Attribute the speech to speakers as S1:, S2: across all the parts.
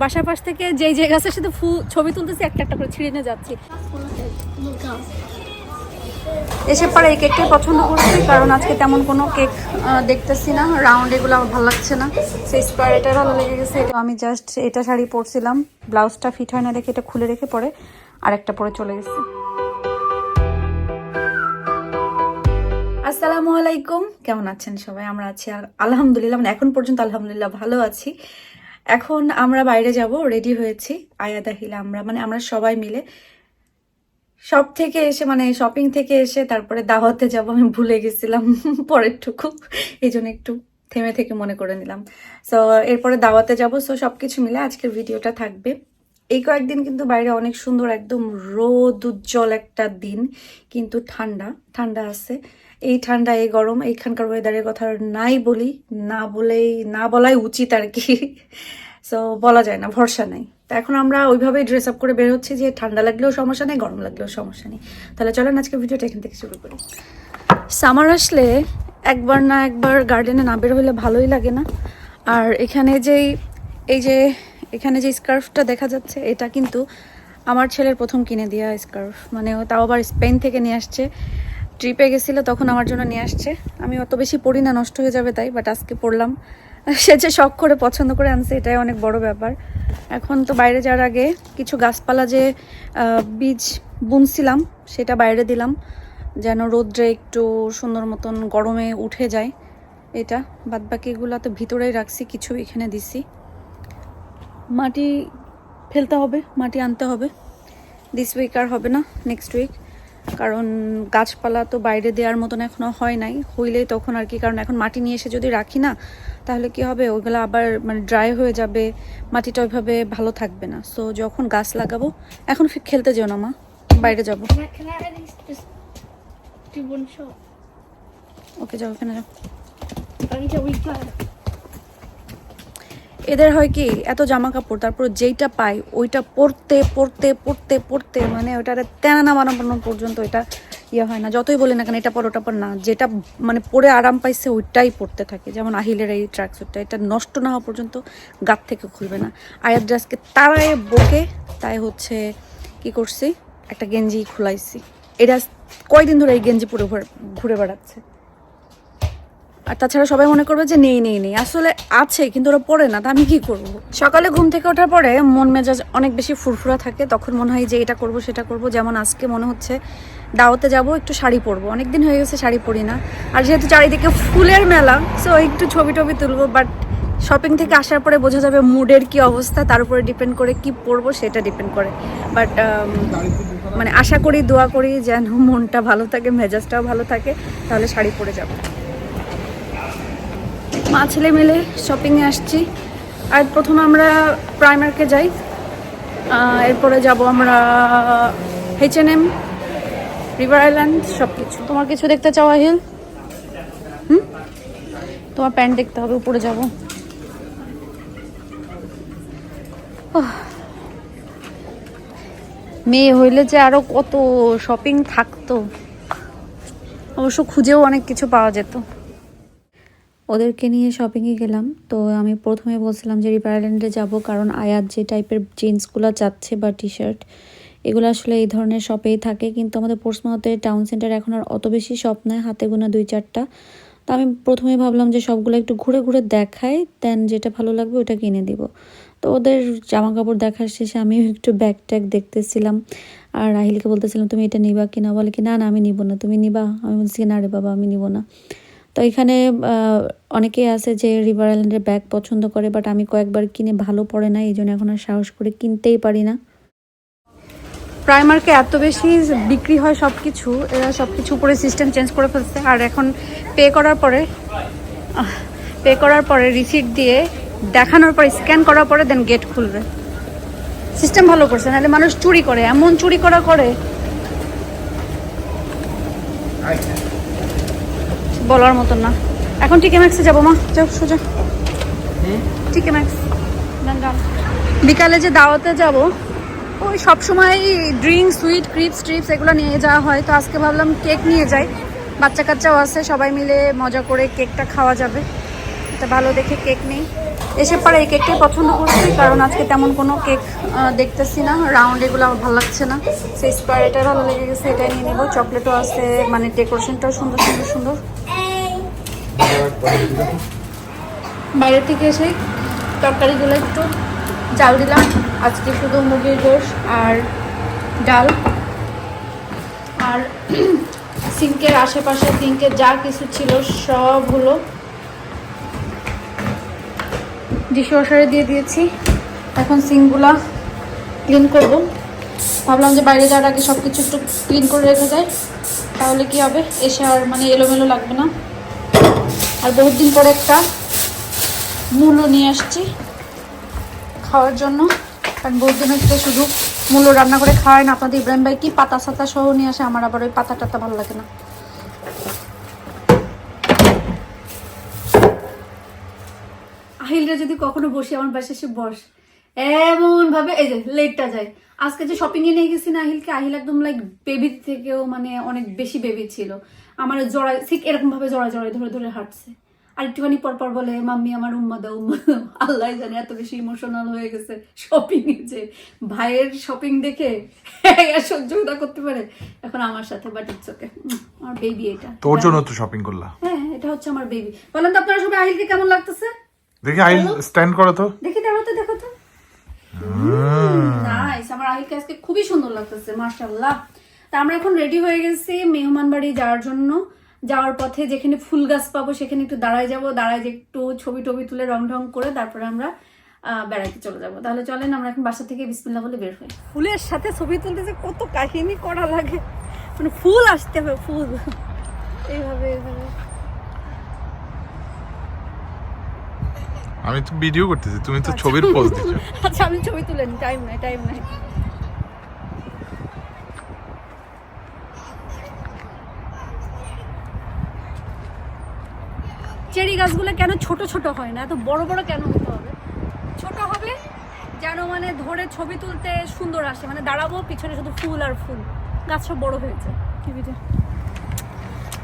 S1: বাসার পাশ থেকে যেই যে গাছের সাথে ফু ছবি তুলতেছি, একটা একটা করে ছিঁড়ে নিয়ে যাচ্ছি। এসে পরে এই কেকটাই পছন্দ করছি, কারণ আজকে তেমন কোনো কেক দেখতেছি না। রাউন্ড এগুলো আমার ভালো লাগছে না। সেই স্কোয়ার এটা ভালো লেগে গেছে। আমি জাস্ট এটা শাড়ি পরছিলাম। ব্লাউজটা ফিট হয় না দেখে এটা খুলে রেখে পরে আরেকটা পরে চলে গেছি। আসসালামু আলাইকুম। কেমন আছেন সবাই? আমরা আছি আলহামদুলিল্লাহ মানে এখন পর্যন্ত আলহামদুলিল্লাহ ভালো আছি। এখন আমরা বাইরে যাব রেডি হয়েছি আয়া দাহিলা আমরা মানে আমরা সবাই মিলে। সব থেকে এসে মানে শপিং থেকে এসে তারপরে দাওয়াতে যাব, আমি ভুলে গেছিলাম পরেরটুকু, এই জন্য একটু থেমে থেকে মনে করে নিলাম। সো এরপরে দাওয়াতে যাব সো সব কিছু মিলে আজকের ভিডিওটা থাকবে। এই কয়েকদিন কিন্তু বাইরে অনেক সুন্দর, একদম রোদ, উজ্জ্বল একটা দিন, কিন্তু ঠান্ডা ঠান্ডা আছে। এই ঠান্ডা, এই গরম, এইখানকার ওয়েদারের কথা নাই বলি, না বলেই, না বলাই উচিত আর কি। সো বলা যায় না, ভরসা নাই। তো এখন আমরা ওইভাবেই ড্রেস আপ করে বের হচ্ছি যে ঠান্ডা লাগলেও সমস্যা নেই, গরম লাগলেও সমস্যা নেই। তাহলে চলেন আজকে ভিডিওটা এখান থেকে শুরু করি। সামার আসলে একবার না একবার গার্ডেনে না বের হলে ভালোই লাগে না। আর এখানে যেই, এই যে, এখানে যে স্কার্ফটা দেখা যাচ্ছে, এটা কিন্তু আমার ছেলের প্রথম কিনে দেওয়া স্কার্ফ মানে তাও আবার স্পেন থেকে নিয়ে আসছে। ট্রিপে গেছিল, তখন আমার জন্য নিয়ে আসছে। আমি অত বেশি পড়ি না, নষ্ট হয়ে যাবে তাই বাট আজকে পড়লাম। সে যে শখ করে পছন্দ করে আনছে, এটাই অনেক বড় ব্যাপার। এখন তো বাইরে যাওয়ার আগে কিছু গাছপালা যে বীজ বুনছিলাম, সেটা বাইরে দিলাম, যেন রোদ্রে একটু সুন্দর মতন গরমে উঠে যায়। এটা বাদবাকিগুলো তো ভিতরেই রাখছি, কিছু এখানে দিছি। মাটি ফেলতে হবে, মাটি আনতে হবে। দিস উইক আর হবে না নেক্সট উইক কারণ গাছপালা তো বাইরে দেওয়ার মতন এখনও হয় নাই হইলেই তখন আর কি কারণ এখন মাটি নিয়ে এসে যদি রাখি না তাহলে কি হবে ওইগুলো আবার মানে ড্রাই হয়ে যাবে মাটিটা ওইভাবে ভালো থাকবে না সো যখন গাছ লাগাবো এখন খেলতে যেও না মা বাইরে যাব? ওকে যাও ওখানে যাও এদের হয় কি, এত জামা কাপড় তারপর যেইটা পাই ওইটা পরতে পরতে পরতে পরতে মানে ওটার তেনা না বানানো পর্যন্ত এটা ইয়ে হয় না। যতই বলি না কেন, এটা পর ওটা পর না। যেটা মানে পরে আরাম পাইছে ওইটাই পরতে থাকে। যেমন আহিলের এই ট্র্যাকস্যুটটা এটা নষ্ট না হওয়া পর্যন্ত গাত থেকে খুলবে না। আয়ার ড্রেসকে তারায় বকে, তাই হচ্ছে কি করছি, একটা গেঞ্জি খুলাইছি। এটা কয়দিন ধরে এই গেঞ্জি পরে ঘুরে বেড়াচ্ছে? আর তাছাড়া সবাই মনে করবে যে নেই নেই নেই। আসলে আছে, কিন্তু ওরা পড়ে না, তা আমি কি করব? সকালে ঘুম থেকে ওঠার পরে মন মেজাজ অনেক বেশি ফুরফুরা থাকে। তখন মনে হয় যে এটা করব, সেটা করব। যেমন আজকে মনে হচ্ছে দাওয়াতে যাব, একটু শাড়ি পরবো। অনেক দিন হয়ে গেছে শাড়ি পরি না। আর যেহেতু চারিদিকে ফুলের মেলা সো একটু ছবি টবি তুলবো বাট শপিং থেকে আসার পরে বোঝা যাবে মুডের কি অবস্থা, তার উপরে ডিপেন্ড করে কি পরবো, সেটা ডিপেন্ড করে। বাট মানে আশা করি, দোয়া করি যেন মনটা ভালো থাকে, মেজাজটাও ভালো থাকে, তাহলে শাড়ি পরে যাব। মা ছেলে মিলে শপিংয়ে আসছি। আর প্রথমে আমরা প্রাইমার্কে যাই। এরপরে যাব আমরা H and M River Island সব কিছু তোমার কিছু দেখতে চাও আহিল? হুম? তোমার প্যান্ট দেখতে হবে উপরে যাব। মেয়ে হইলে যে আরও কত শপিং থাকতো। অবশ্য খুঁজেও অনেক কিছু পাওয়া যেত। ওদেরকে নিয়ে শপিংয়ে গেলাম। তো আমি প্রথমে বলছিলাম যে রিভার আইল্যান্ডে যাব কারণ আয়াত যে টাইপের জিন্সগুলো যাচ্ছে বা টি শার্ট এগুলো আসলে এই ধরনের শপেই থাকে। কিন্তু আমাদের পোর্টসমাউথে টাউন সেন্টার এখন আর অত বেশি শপ নেয়, হাতে গোনা দুই চারটা। তো আমি প্রথমে ভাবলাম যে সবগুলো একটু ঘুরে ঘুরে দেখাই দেন যেটা ভালো লাগবে ওটা কিনে দিব। তো ওদের জামা কাপড় দেখার শেষে আমিও একটু ব্যাগ ট্যাগ দেখতেছিলাম। আর রাহিলকে বলতেছিলাম, তুমি এটা নিবা কিনা? বলে কি, না না, আমি নিব না। তুমি নিবা? আমি বলছি, না রে বাবা, আমি নিব না। তো এখানে আহ, অনেকেই আছে যে রিভার আইল্যান্ডের ব্যাগ পছন্দ করে বাট আমি কয়েকবার কিনে ভালো পড়ে না এই জন্য এখন আর সাহস করে কিনতেই পারি না। প্রাইমার্কে এত বেশি বিক্রি হয় সব কিছু এরা সব কিছু উপরে সিস্টেম চেঞ্জ করে ফেলছে আর এখন পে করার পরে পে করার পরে রিসিট দিয়ে দেখানোর পরে স্ক্যান করার পরে দেন গেট খুলবে। সিস্টেম ভালো করছে নাহলে মানুষ চুরি করে এমন চুরি করা করে বলার মতন না। এখন টিকে ম্যাক্সে যাব মা। যাও সোজা। টিকে ম্যাক্স। বিকালে যে দাওয়াতে যাব ওই সব সময় ড্রিঙ্ক সুইট ক্রিপস ট্রিপস এগুলো নিয়ে যাওয়া হয়। তো আজকে ভাবলাম কেক নিয়ে যাই। বাচ্চা কাচ্চাও আছে সবাই মিলে মজা করে কেকটা খাওয়া যাবে। একটা ভালো দেখে কেক নেই। এসে পরে এই কেকটাই পছন্দ করছি কারণ আজকে তেমন কোনো কেক দেখতেছি না। রাউন্ড এগুলো আমার ভালো লাগছে না। সেই স্কোয়ার এটা ভালো লেগে গেছে এটাই নিয়ে নেব। চকলেটও আছে মানে ডেকোরেশনটাও সুন্দর সুন্দর সুন্দর। বাইরে থেকে এসে তরকারিগুলো একটু চাল দিলাম। আজকে শুধু মুগের গোশ আর ডাল। আর সিঙ্কের আশেপাশে সিঙ্কের যা কিছু ছিল সব হলো ডিশওয়াশারে দিয়ে দিয়েছি। এখন সিঙ্কগুলা ক্লিন করব। ভাবলাম যে বাইরে যাওয়ার আগে সব কিছু একটু ক্লিন করে রেখে যায় তাহলে কি হবে? এসে আর মানে এলোমেলো লাগবে না। আর বহুত দিন পরে একটা মূলো নিয়ে আসছি খাওয়ার জন্য। কারণ বহুত দিন হচ্ছে শুধু মূলো রান্না করে খাওয়ায় না। আপনাদের ইব্রাহিম ভাই কি পাতা সাতা সহ নিয়ে আসে? আমার আবার ওই পাতা টাতা ভালো লাগে না। আহিলরা যদি কখনো বসে আমার বাসায় এসে বস এমন ভাবে এই যে লেটটা যায়। আজকে যে শপিং এ নিয়ে গেছি না আহিলকে, আহিল একদম লাইক বেবি থেকেও মানে অনেক বেশি বেবি ছিল। আমার জড়াই ঠিক এরকম ভাবে জড়াই জড়াই ধরে ধরে হাঁটছে। আর একটুখানি পর পর বলে মাম্মি আমার উম্মা দাও উম্মা আল্লাহ জানে এত বেশি ইমোশনাল হয়ে গেছে শপিং এ যে ভাইয়ের শপিং দেখে আর সহ্য করতে পারে। এখন আমার সাথে বাট ইটস ওকে আমার বেবি এটা।
S2: তোর জন্য তো শপিং করলা
S1: হ্যাঁ এটা হচ্ছে আমার বেবি বলেন তো আপনারা সবাই আহিলকে কেমন লাগতেছে?
S2: দেখি আই স্ট্যান্ড করো তো।
S1: দেখি দেখো তো দেখো তো। নাইস আমার আহিলকে আজকে খুবই সুন্দর লাগতেছে মাশাআল্লাহ। তা আমরা এখন রেডি হয়ে গেছি মেহমান বাড়ি যাওয়ার জন্য। যাওয়ার পথে যেখানে ফুল গাছ পাবো সেখানে একটু দাঁড়ায় যাব দাঁড়ায় যে একটু ছবি টবি তুলে রং ঢং করে তারপরে আমরা আহ, বেড়াইতে চলে যাব। তাহলে চলেন আমরা এখন বাসা থেকে বিসমিল্লাহ বলে বের হই। ফুলের সাথে ছবি তুলতে যে কত কাহিনী করা লাগে। মানে ফুল আসতে হবে ফুল। এইভাবে এইভাবে।
S2: আমি তো ভিডিও করতেছি তুমি তো ছবির পোজ দিচ্ছ
S1: আচ্ছা আমি ছবি তুলে নি টাইম নাই টাইম নাই। চেরি গাছগুলো কেন ছোট ছোট হয় না? এত বড় বড় কেন হতে হবে? ছোট হবে যেন মানে ধরে ছবি তুলতে সুন্দর আসে। মানে দাঁড়াবো পিছনে শুধু ফুল আর ফুল। গাছ সব বড় হয়েছে কি ভিডিও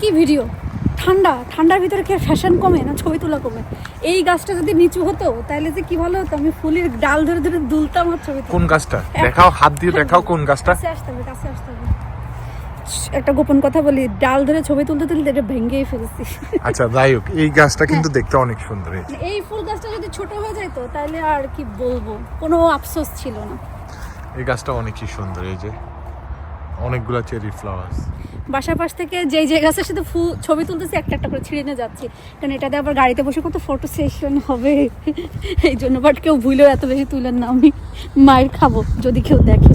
S1: কি ভিডিও ঠান্ডা। ঠান্ডার ভিতরে কি ফ্যাশন কমে না ছবি তোলা কমে? এই গাছটা যদি নিচু হতো তাহলে যে কি ভালো হতো? আমি ফুলের ডাল ধরে ধরে দুলতাম আর ছবি
S2: কোন গাছটা? দেখাও হাত দিয়ে দেখাও কোন গাছটা?
S1: আসতে হবে কাছে আসতে হবে। একটা গোপন কথা বলি ডাল ধরে ছবি তুলতে তুলতে এটা ভেঙেই ফেলেছি।
S2: আচ্ছা যাই হোক এই গাছটা কিন্তু দেখতে অনেক সুন্দর এই
S1: ফুল গাছটা যদি ছোট হয়ে যেত তাহলে আর কি বলব? কোনো আফসোস ছিল না।
S2: এই গাছটা অনেকই সুন্দর এই যে। অনেকগুলো চেরি ফ্লাওয়ার্স।
S1: বাসার পাশ থেকে যেই যে গাছের সাথে ফুল ছবি তুলতেছি একটা একটা করে ছিঁড়ে নিয়ে যাচ্ছি। কারণ এটাতে আবার গাড়িতে বসে কত ফটো সেশন হবে। এই জন্য বাট কেউ ভুলেও এত বেশি তুলেন না আমি মায়ের খাব যদি কেউ দেখে।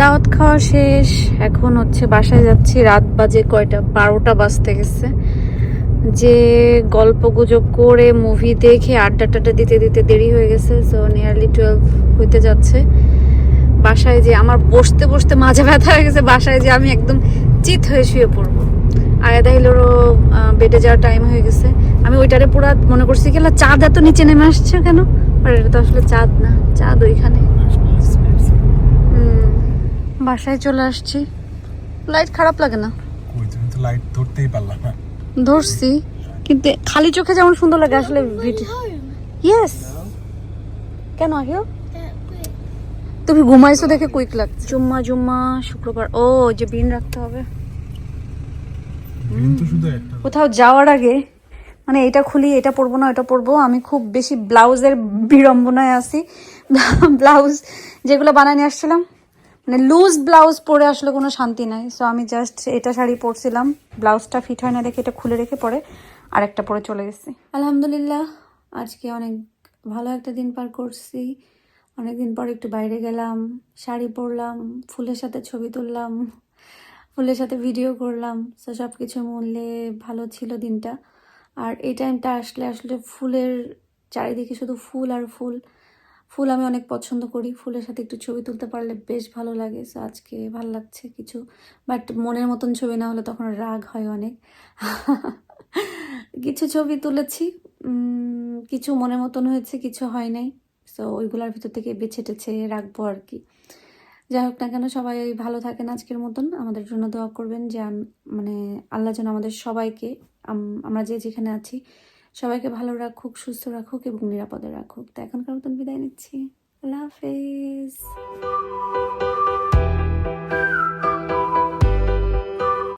S1: দাওয়াত খাওয়া শেষ। এখন হচ্ছে বাসায় যাচ্ছি। রাত বাজে কয়টা? বারোটা বাজতে গেছে। যে গল্প গুজব করে মুভি দেখে আড্ডা টাড্ডা দিতে দিতে দেরি হয়ে গেছে সো নিয়ারলি টুয়েলভ হইতে যাচ্ছে। বাসায় যে আমার বসতে বসতে মাঝে ব্যথা হয়ে গেছে, বাসায় যে আমি একদম চিত হয়ে শুয়ে পড়ব। আয়াদা হিলোরও বেডে যাওয়ার টাইম হয়ে গেছে। আমি ওইটারে পুরো মনে করছি কি চাঁদ এত নিচে নেমে আসছে কেন? আর এটা তো আসলে চাঁদ না, চাঁদ ওইখানে। বাসায় চলে আসছি। লাইট খারাপ লাগে না?
S2: কই তুমি তো লাইট ধরতেই পারলা না।
S1: ধরছি কিন্তু খালি চোখে যেমন সুন্দর লাগে আসলে ভিডিও ইয়েস কেন আহিও? তুমি ঘুমাইছো দেখে কুইক লাগছে। জুম্মা জুম্মা শুক্রবার। ও যে বিন রাখতে হবে। কোথাও যাওয়ার আগে মানে এটা খুলি এটা পরবো না এটা পরবো। আমি খুব বেশি ব্লাউজের বিড়ম্বনায় আছি। ব্লাউজ যেগুলো বানায় নিয়ে আসছিলাম মানে লুজ ব্লাউজ পরে আসলে কোনো শান্তি নাই। সো আমি জাস্ট এটা শাড়ি পরছিলাম। ব্লাউজটা ফিট হয় না দেখে এটা খুলে রেখে পরে আর একটা পরে চলে গেছি। আলহামদুলিল্লাহ, আজকে অনেক ভালো একটা দিন পার করছি। অনেকদিন পর একটু বাইরে গেলাম, শাড়ি পরলাম, ফুলের সাথে ছবি তুললাম, ফুলের সাথে ভিডিও করলাম। তো সব কিছু মূল্যে ভালো ছিল দিনটা। আর এই টাইমটা আসলে আসলে ফুলের চারিদিকে শুধু ফুল আর ফুল। ফুল আমি অনেক পছন্দ করি। ফুলের সাথে একটু ছবি তুলতে পারলে বেশ ভালো লাগে। সো আজকে ভালো লাগছে কিছু। বাট মনের মতন ছবি না হলে তখন রাগ হয় অনেক। কিছু ছবি তুলেছি। কিছু মনের মতন হয়েছে, কিছু হয় নাই। সো ওইগুলোর ভিতর থেকে বেছে টেছে রাখব আর কি। যাই হোক না কেন, সবাই ভালো থাকেন আজকের মতন। আমাদের জন্য দোয়া করবেন যে মানে আল্লাহ যেন আমাদের সবাইকে আমরা যে যেখানে আছি সবাইকে ভালো রাখুক, সুস্থ রাখুক এবং নিরাপদে রাখুক। তো এখনকার মতন বিদায় নিচ্ছি। আল্লাহ হাফেজ।